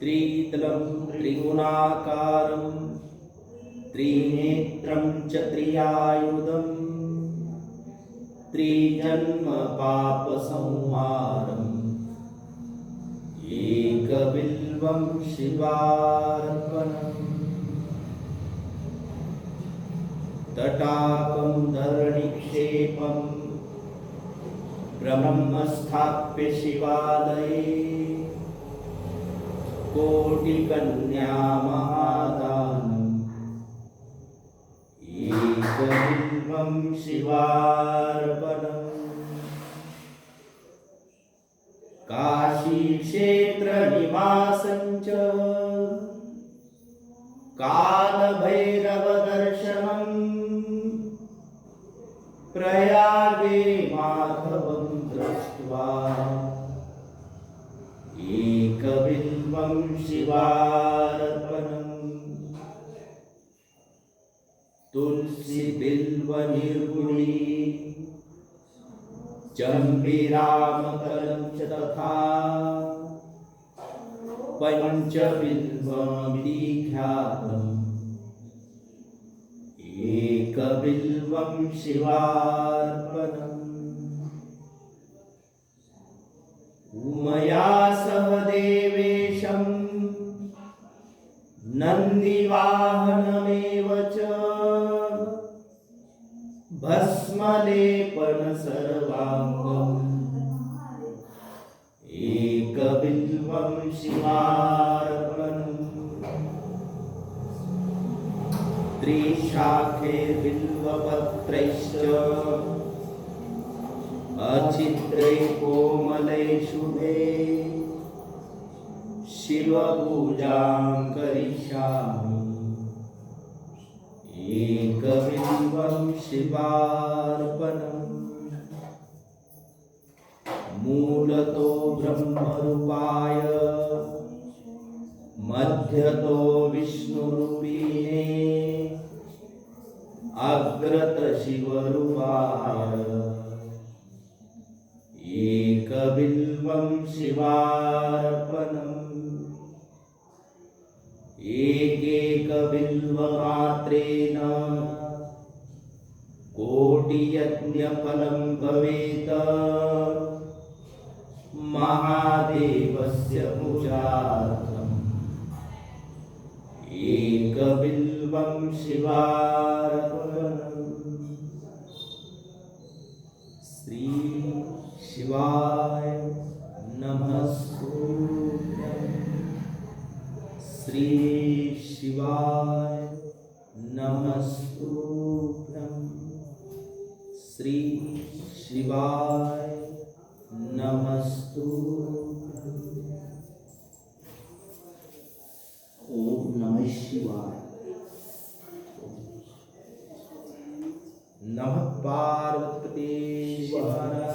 त्रितलं त्रिगुणाकारं त्रिनेत्रं च त्रियायुधम् त्रिजन्मपापसंहारम् एकबिल्वं शिवार्पणम् तटाकं धरणिक्षेपं। ब्रह्मस्थाप्य शिवालये। कोटिकन्यामहादानम्। एकबिल्वं शिवार्पणम्। काशीक्षेत्रनिवासं च कालभैरवदर्शनम्। प्रयागे माधवं दृष्ट्वा एकबिल्वं शिवार्पणम्। तुलसीबिल्वनिर्गुणी चम्बिरामकलं च तथा पञ्चबिल्वमिति ख्यातम् एकबिल्वं शिवार्पणम्। उमया सह देवेशं नन्दिवाहनमेव च। भस्मलेपन सर्वाङ्गम् एकबिल्वं शिवार्पणम् त्रिशाखेर्बिल्वपत्रैश्च अचित्रे कोमलेषु शिवपूजां करिष्यामि। एकबिल्वं शिवार्पणम्। मूलतो ब्रह्मरूपाय मध्यतो विष्णुरूपिणे अग्रत शिवरूपाय शिवार्पणम्। एकैकबिल्वमात्रेण कोटियज्ञफलं भवेत्। महादेवस्य पूजार्थम्। एकबिल्वं शिवार्पणम्। श्री शिवाय श्री शिवाय नमस्तुभ्यं श्री शिवाय नमस्तुभ्यम् ओम नमः शिवाय। नमः पार्वती शिवाय